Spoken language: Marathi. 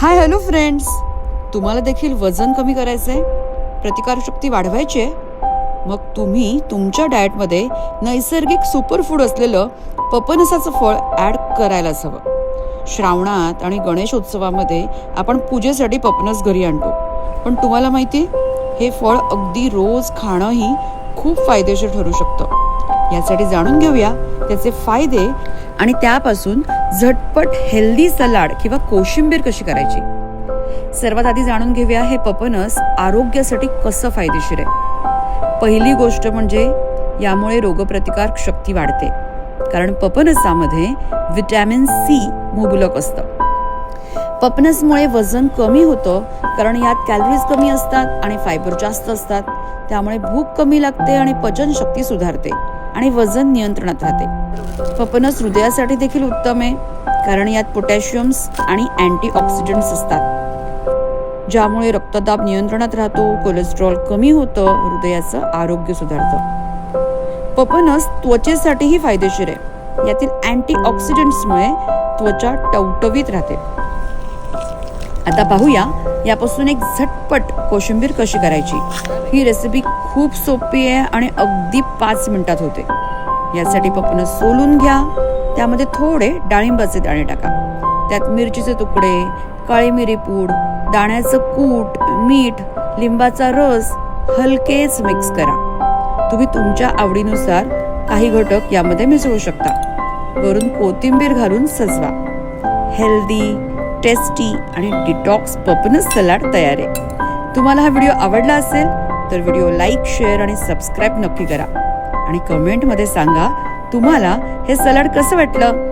हाय हॅलो फ्रेंड्स तुम्हाला देखील वजन कमी करायचं आहे प्रतिकारशक्ती वाढवायची आहे? मग तुम्ही तुमच्या डाएटमध्ये नैसर्गिक सुपरफूड असलेलं पपनसाचं फळ ॲड करायलाच हवं. श्रावणात आणि गणेशोत्सवामध्ये आपण पूजेसाठी पपनस घरी आणतो. पण तुम्हाला माहिती हे फळ अगदी रोज खाणंही खूप फायदेशीर ठरू शकतं. यासाठी जाणून घेऊया त्याचे फायदे आणि त्यापासून झटपट हेल्दी सलाड किंवा कोशिंबीर कशी करायची? सर्वात आधी जाणून घेऊया हे पपनस आरोग्यासाठी कसं फायदेशीर आहे. पहिली गोष्ट म्हणजे यामुळे रोगप्रतिकारक शक्ती वाढते. कारण पपनसामध्ये व्हिटॅमिन सी मुबलक असतं. पपनसमुळे वजन कमी होतं कारण यात कॅलरीज कमी असतात आणि फायबर जास्त असतात. त्यामुळे भूक कमी लागते आणि पचनशक्ती सुधारते. आणि वजन नियंत्रणात राहते. पपनस हृदयासाठी देखील उत्तम आहे कारण यात पोटॅशियम्स आणि अँटीऑक्सिडंट्स असतात. ज्यामुळे रक्तदाब नियंत्रणात राहतो कोलेस्ट्रॉल कमी होतं हृदयाचं आरोग्य सुधारतं. पपनस त्वचेसाठीही फायदेशीर आहे. यातील अँटीऑक्सिडंट्समुळे त्वचा टवटवीत राहते. आता पाहूया यापासून एक झटपट कोशिंबीर कशी करायची. ही रेसिपी खूप सोपी आहे आणि अगदी पाच मिनिटात होते. यासाठी पपनस सोलून घ्या. त्यामध्ये थोडे डाळिंबाचे दाणे टाका. त्यात मिरचीचे तुकडे काळी मिरी पूड दाण्याचं कूट मीठ लिंबाचा रस हलकेच मिक्स करा. तुम्ही तुमच्या आवडीनुसार काही घटक यामध्ये मिसळू शकता. वरून कोथिंबीर घालून सजवा. हेल्दी टेस्टी आणि डिटॉक्स पपनस सलाड तयार आहे. तुम्हाला हा व्हिडिओ आवडला असेल तर व्हिडिओ लाईक शेअर आणि सबस्क्राईब नक्की करा. आणि कमेंटमध्ये सांगा तुम्हाला हे सलाड कसं वाटलं?